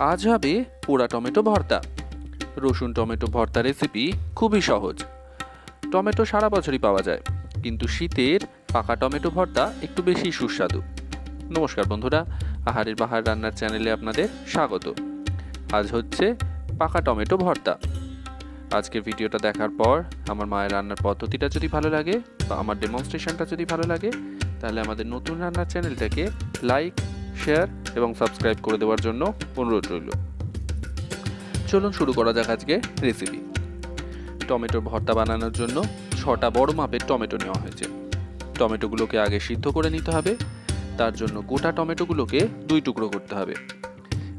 আজ হবে পোড়া টমেটো ভর্তা। রসুন টমেটো ভর্তা রেসিপি খুবই সহজ। টমেটো সারা বছরই পাওয়া যায়, কিন্তু শীতের পাকা টমেটো ভর্তা একটু বেশি সুস্বাদু। নমস্কার বন্ধুরা, আহারের বাহার রান্নার চ্যানেলে আপনাদের স্বাগত। আজ হচ্ছে পাকা টমেটো ভর্তা। আজকের ভিডিওটা দেখার পর আমার মায়ের রান্নার পদ্ধতিটা যদি ভালো লাগে বা আমার ডেমনস্ট্রেশনটা যদি ভালো লাগে, তাহলে আমাদের নতুন রান্নার চ্যানেলটাকে লাইক শেয়ার এবং সাবস্ক্রাইব করে দেওয়ার জন্য অনুরোধ রইল। চলুন শুরু করা যাক আজকে রেসিপি টমেটোর ভর্তা বানানোর জন্য ছটা বড় মাপের টমেটো নেওয়া হয়েছে। টমেটোগুলোকে আগে সিদ্ধ করে নিতে হবে। তার জন্য গোটা টমেটোগুলোকে দুই টুকরো করতে হবে।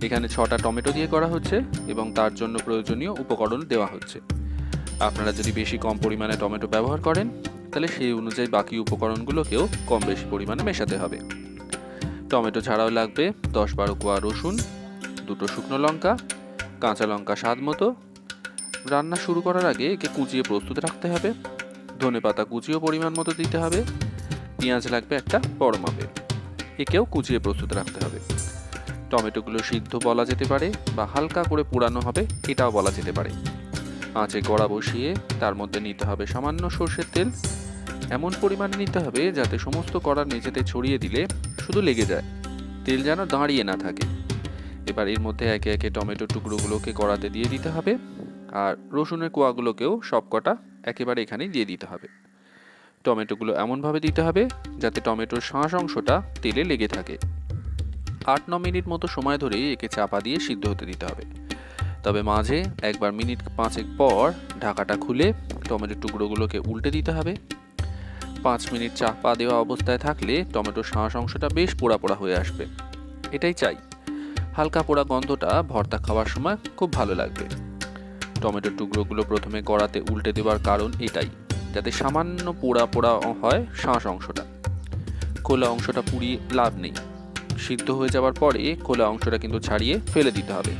এখানে ছটা টমেটো দিয়ে করা হচ্ছে এবং তার জন্য প্রয়োজনীয় উপকরণ দেওয়া হচ্ছে। আপনারা যদি বেশি কম পরিমাণে টমেটো ব্যবহার করেন, তাহলে সেই অনুযায়ী বাকি উপকরণগুলোকেও কম বেশি পরিমাণে মেশাতে হবে। টমেটো ছাড়াও লাগবে দশ বারো কোয়া রসুন, দুটো শুকনো লঙ্কা, কাঁচা লঙ্কা স্বাদ মতো। রান্না শুরু করার আগে একে কুচিয়ে প্রস্তুত রাখতে হবে। ধনে পাতা কুচিও পরিমাণ মতো দিতে হবে। পেঁয়াজ লাগবে একটা বড় মাপের একেও কুচিয়ে প্রস্তুত রাখতে হবে। টমেটোগুলো সিদ্ধ বলা যেতে পারে বা হালকা করে পোড়ানো হবে, এটাও বলা যেতে পারে। আঁচে কড়া বসিয়ে তার মধ্যে নিতে হবে সামান্য সর্ষের তেল। এমন পরিমাণে নিতে হবে যাতে সমস্ত কড়ার মেঝেতে ছড়িয়ে দিলে শুধু লেগে যায়, তেল যেন দাঁড়িয়ে না থাকে। এবার এর মধ্যে একে একে টমেটো টুকরোগুলোকে কড়াতে দিয়ে দিতে হবে, আর রসুনের কোয়াগুলোকেও সব কটা একেবারে এখানে দিয়ে দিতে হবে। টমেটোগুলো এমনভাবে দিতে হবে, যাতে টমেটোর শাঁস অংশটা তেলে লেগে থাকে। আট ন মিনিট মতো সময় ধরে একে চাপা দিয়ে সিদ্ধ হতে দিতে হবে। তবে মাঝে একবার মিনিট পাঁচেক পর ঢাকাটা খুলে টমেটোর টুকরোগুলোকে উল্টে দিতে হবে। পাঁচ মিনিট চাপা দেওয়া অবস্থায় থাকলে টমেটোর শাঁস অংশটা বেশ পোড়া পোড়া হয়ে আসবে। এটাই চাই। হালকা পোড়া গন্ধটা ভর্তা খাওয়ার সময় খুব ভালো লাগবে। টমেটোর টুকরোগুলো প্রথমে কড়াতে উল্টে দেওয়ার কারণ এটাই, যাতে সামান্য পোড়া পোড়া হয় শাঁস অংশটা। খোলা অংশটা পুড়িয়ে লাভ নেই। সিদ্ধ হয়ে যাওয়ার পরে খোলা অংশটা কিন্তু ছাড়িয়ে ফেলে দিতে হবে।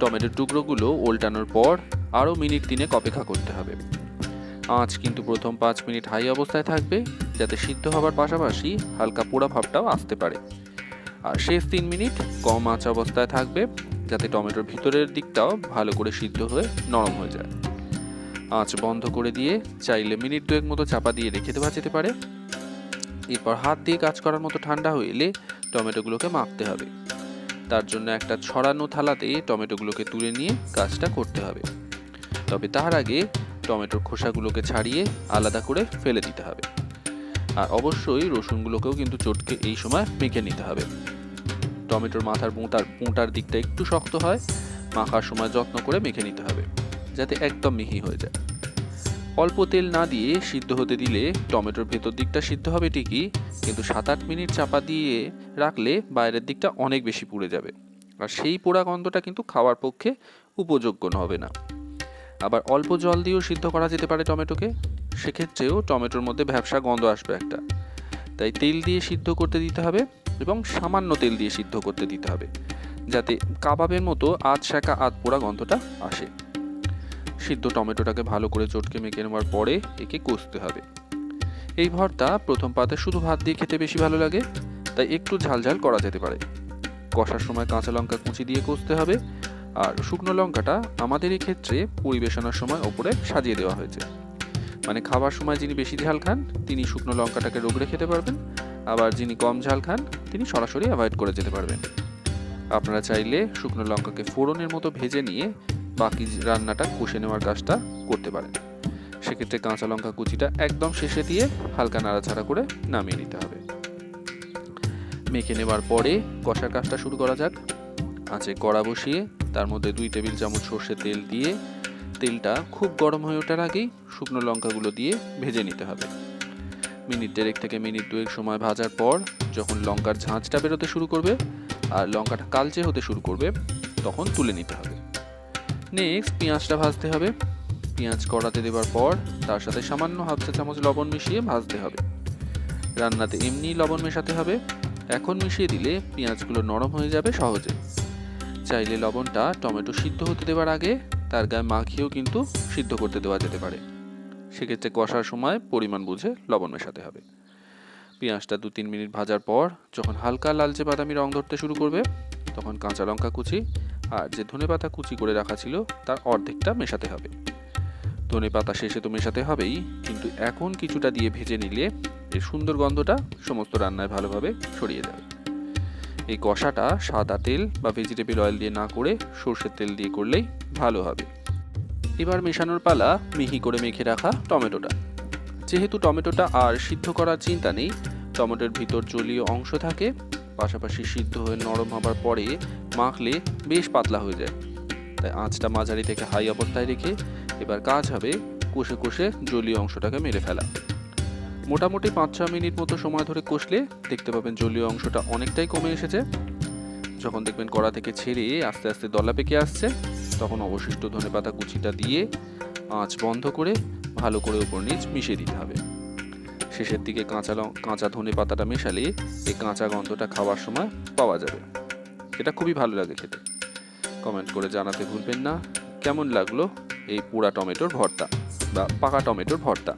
টমেটোর টুকরোগুলো ওল্টানোর পর আরও মিনিট তিনেক অপেক্ষা করতে হবে। আঁচ কিন্তু প্রথম পাঁচ মিনিট হাই অবস্থায় থাকবে, যাতে সিদ্ধ হবার পাশাপাশি হালকা পোড়া ভাবটাও আসতে পারে। আর শেষ তিন মিনিট কম আঁচ অবস্থায় থাকবে, যাতে টমেটোর ভিতরের দিকটাও ভালো করে সিদ্ধ হয়ে নরম হয়ে যায়। আঁচ বন্ধ করে দিয়ে চাইলে মিনিট দুয়েক মতো চাপা দিয়ে রেখে দেওয়া যেতে পারে। এরপর হাত দিয়ে কাজ করার মতো ঠান্ডা হয়ে এলে টমেটোগুলোকে মাখতে হবে। তার জন্য একটা ছড়ানো থালাতে টমেটোগুলোকে তুলে নিয়ে কাজটা করতে হবে। তবে তার আগে টমেটোর খোসাগুলোকে ছাড়িয়ে আলাদা করে ফেলে দিতে হবে। আর অবশ্যই রসুনগুলোকেও কিন্তু চটকে এই সময় মেখে নিতে হবে। টমেটোর মাথার পোঁটার পোঁটার দিকটা একটু শক্ত হয়, মাখার সময় যত্ন করে মেখে নিতে হবে, যাতে একদম মিহি হয়ে যায়। অল্প তেল না দিয়ে সিদ্ধ হতে দিলে টমেটোর ভেতর দিকটা সিদ্ধ হবে ঠিকই, কিন্তু সাত আট মিনিট চাপা দিয়ে রাখলে বাইরের দিকটা অনেক বেশি পুড়ে যাবে। আর সেই পোড়া গন্ধটা কিন্তু খাওয়ার পক্ষে উপযোগ্য হবে না। আবার অল্প জল দিয়েও সিদ্ধ করা যেতে পারে টমেটোকে। সেক্ষেত্রেও টমেটোর মধ্যে ভ্যাবসা গন্ধ আসবে একটা। তাই তেল দিয়ে সিদ্ধ করতে দিতে হবে এবং সামান্য তেল দিয়ে সিদ্ধ করতে দিতে হবে, যাতে কাবাবের মতো আধ শাঁকা আধ পোড়া গন্ধটা আসে। সিদ্ধ টমেটোটাকে ভালো করে চটকে মেখে নেওয়ার পরে একে কষতে হবে। এই ভর্তা প্রথম পাতে শুধু ভাত দিয়ে খেতে বেশি ভালো লাগে, তাই একটু ঝালঝাল করা যেতে পারে। কষার সময় কাঁচা লঙ্কা কুচি দিয়ে কষতে হবে আর শুকনো লঙ্কাটা আমাদের এই ক্ষেত্রে পরিবেশনার সময় ওপরে সাজিয়ে দেওয়া হয়েছে। মানে খাবার সময় যিনি বেশি ঝাল খান, তিনি শুকনো লঙ্কাটাকে রোগড়ে খেতে পারবেন। আবার যিনি কম ঝাল খান, তিনি সরাসরি অ্যাভয়েড করে যেতে পারবেন। আপনারা চাইলে শুকনো লঙ্কাকে ফোড়নের মতো ভেজে নিয়ে বাকি রান্নাটা কষে নেওয়ার কাজটা করতে পারেন। সেক্ষেত্রে কাঁচা লঙ্কা কুচিটা একদম শেষে দিয়ে হালকা নাড়াচাড়া করে নামিয়ে নিতে হবে। মেখে নেওয়ার পরে কষার কাজটা শুরু করা যাক। আঁচে কড়া বসিয়ে তার মধ্যে দুই টেবিল চামচ সর্ষে তেল দিয়ে তেলটা খুব গরম হয়ে ওঠার আগেই শুকনো লঙ্কাগুলো দিয়ে ভেজে নিতে হবে। মিনিট দেড়েক থেকে মিনিট দুয়েক সময় ভাজার পর যখন লঙ্কার ঝাঁঝটা বেরোতে শুরু করবে আর লঙ্কাটা কালচে হতে শুরু করবে, তখন তুলে নিতে হবে। নেক্সট পেঁয়াজটা ভাজতে হবে। পেঁয়াজ কড়াতে দেওয়ার পর তার সাথে সামান্য হাফ চা চামচ লবণ মিশিয়ে ভাজতে হবে। রান্নাতে এমনি লবণ মেশাতে হবে। এখন মিশিয়ে দিলে পেঁয়াজগুলো নরম হয়ে যাবে সহজে। চাইলে লবণটা টমেটো সিদ্ধ হতে দেওয়ার আগে তার গায়ে মাখিয়েও কিন্তু সিদ্ধ করতে দেওয়া যেতে পারে। সেক্ষেত্রে কষার সময় পরিমাণ বুঝে লবণ মেশাতে হবে। পেঁয়াজটা দু তিন মিনিট ভাজার পর যখন হালকা লালচে বাদামি রং ধরতে শুরু করবে, তখন কাঁচা লঙ্কা কুচি আর যে ধনেপাতা কুচি করে রাখা ছিল তার অর্ধেকটা মেশাতে হবে। ধনেপাতা শেষে তো মেশাতে হবেই, কিন্তু এখন কিছুটা দিয়ে ভেজে নিলে এর সুন্দর গন্ধটা সমস্ত রান্নায় ভালোভাবে ছড়িয়ে যাবে। এই কষাটা সাদা তেল বা ভেজিটেবল অয়েল দিয়ে না করে সর্ষের তেল দিয়ে করলেই ভালো হবে। এবার মেশানোর পালা মিহি করে মেখে রাখা টমেটোটা। যেহেতু টমেটোটা আর সিদ্ধ করার চিন্তা নেই, টমেটোর ভিতর জলীয় অংশ থাকে, পাশাপাশি সিদ্ধ হয়ে নরম হবার পরে মাখলে বেশ পাতলা হয়ে যায়। তাই আঁচটা মাঝারি থেকে হাই অবস্থায় রেখে এবার কাজ হবে কষে কষে জলীয় অংশটাকে মেরে ফেলা। মোটামুটি পাঁচ ছ মিনিট মতো সময় ধরে কষলে দেখতে পাবেন জলীয় অংশটা অনেকটাই কমে এসেছে। যখন দেখবেন কড়া থেকে ছেড়ে আস্তে আস্তে দলা পেকে আসছে, তখন অবশিষ্ট ধনেপাতা কুচিটা দিয়ে আঁচ বন্ধ করে ভালো করে উপর নিচ মিশিয়ে দিতে হবে। শেষের দিকে কাঁচা কাঁচা ধনে পাতাটা মেশালে এই কাঁচা গন্ধটা খাওয়ার সময় পাওয়া যাবে। এটা খুবই ভালো লাগে খেতে। কমেন্ট করে জানাতে ভুলবেন না। কেমন লাগল এই পোড়া টমেটোর ভর্তা বা পাকা টমেটোর ভর্তা?